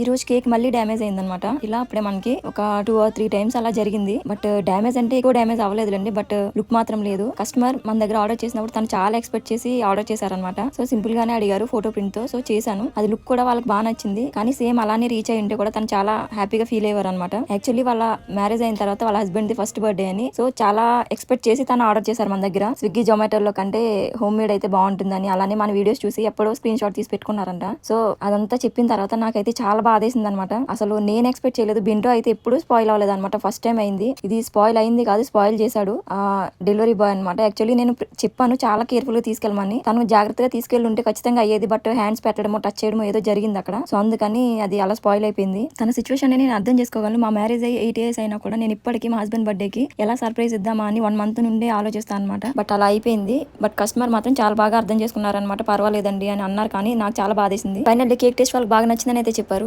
ఈ రోజు కేక్ మళ్ళీ డ్యామేజ్ అయిందనమాట ఇలా అప్పుడే మనకి ఒక టూ ఆర్ త్రీ టైమ్స్ అలా జరిగింది. బట్ డ్యామేజ్ అంటే ఎక్కువ డ్యామేజ్ అవ్వలేదులేండి. బట్ లుక్ మాత్రం లేదు. కస్టమర్ మన దగ్గర ఆర్డర్ చేసినప్పుడు తను చాలా ఎక్స్పెక్ట్ చేసి ఆర్డర్ చేశారనమాట సో సింపుల్ గానే అడిగారు ఫోటో ప్రింట్తో సో చేశాను. అది లుక్ కూడా వాళ్ళకి బాగా నచ్చింది. కానీ సేమ్ అలానే రీచ్ అయి ఉంటే కూడా తను చాలా హ్యాపీగా ఫీల్ అయ్యారు అనమాట యాక్చువల్లీ వాళ్ళ మ్యారేజ్ అయిన తర్వాత వాళ్ళ హస్బెండ్ ది ఫస్ట్ బర్త్డే అని. సో చాలా ఎక్స్పెక్ట్ చేసి తను ఆర్డర్ చేశారు మన దగ్గర. స్విగ్గీ జొమాటోలో కంటే హోమ్ మేడ్ అయితే బాగుంటుందని. అలానే మన వీడియోస్ చూసి ఎప్పుడో స్క్రీన్ షాట్ తీసి పెట్టుకున్నారంట. సో అదంతా చెప్పిన తర్వాత నాకైతే చాలా బాధేసింది అనమాట అసలు నేను ఎక్స్పెక్ట్ చేయలేదు. బింటో అయితే ఎప్పుడు స్పాయిల్ అవ్వలేదు అనమాట ఫస్ట్ టైం అయింది. ఇది స్పాయిల్ అయింది కాదు స్పాయిల్ చేశాడు ఆ డెలివరీ బాయ్ అనమాట యాక్చువల్లీ నేను చెప్పాను చాలా కేర్ఫుల్గా తీసుకెళ్ళమని. తను జాగ్రత్తగా తీసుకెళ్ళి ఉంటే ఖచ్చితంగా అయ్యేది. బట్ హ్యాండ్స్ పెట్టడమో టచ్ చేయడమో ఏదో జరిగింది అక్కడ. సో అందుకని అది అలా స్పాయిల్ అయిపోయింది. తన సిచ్యువేషన్ నేను అర్థం చేసుకోగలను. మా మ్యారేజ్ అయ్యి ఎయిట్ ఇయర్స్ అయినా కూడా నేను ఇప్పటికీ మా హస్బెండ్ బర్త్డేకి ఎలా సర్ప్రైజ్ ఇద్దామా అని వన్ మంత్ నుండి ఆలోచిస్తాను అనమాట బట్ అలా అయిపోయింది. బట్ కస్టమర్ మాత్రం చాలా బాగా అర్థం చేసుకున్నారనమాట పర్వాలేదండి అని అన్నారు కానీ నాకు చాలా బాధేసింది. ఫైనల్లీ కేక్ టేస్ట్ వాళ్ళకి బాగా నచ్చిందని అయితే చెప్పారు.